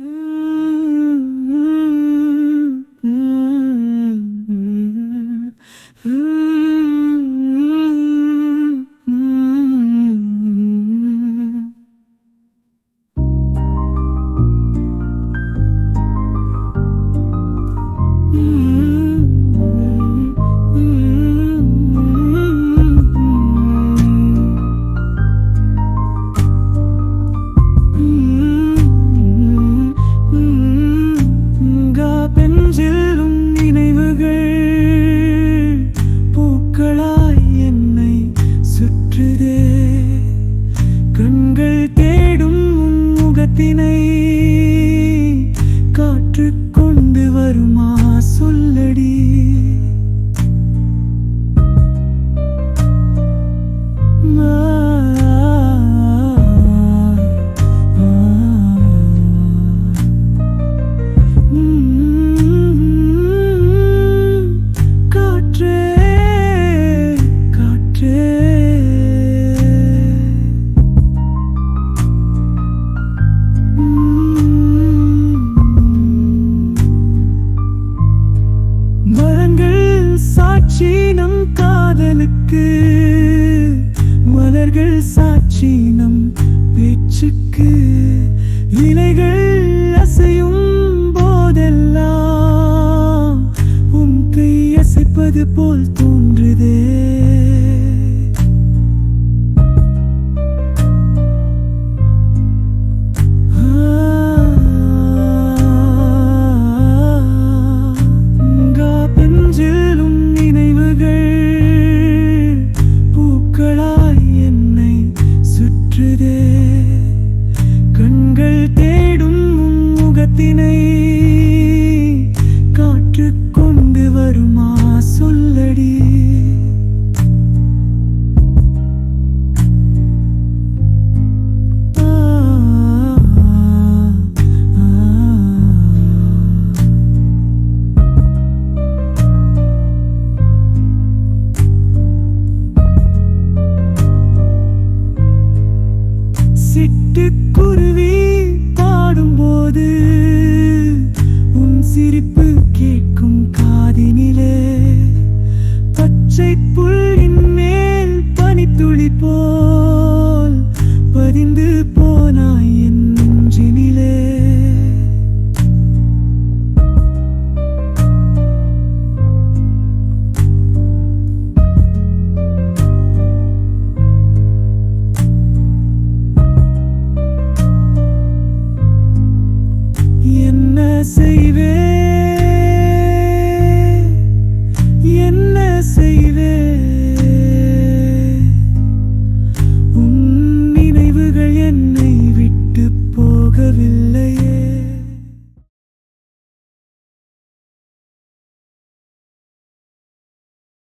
Mmm. -hmm. உன் முகத்தினை காற்று கொண்டு வருமா? சொல்லடி. காதலுக்கு மலர்கள் சாட்சி நம் பேச்சுக்கு இலைகள் அசையும் போதெல்லாம் உன் கை அசைப்பது போல் தோன்றுதே. முகத்தினை காற்று கொண்டு வருமா சொல்லடி. சிட்டுக்குருவி பாடும்போது செய்வேன்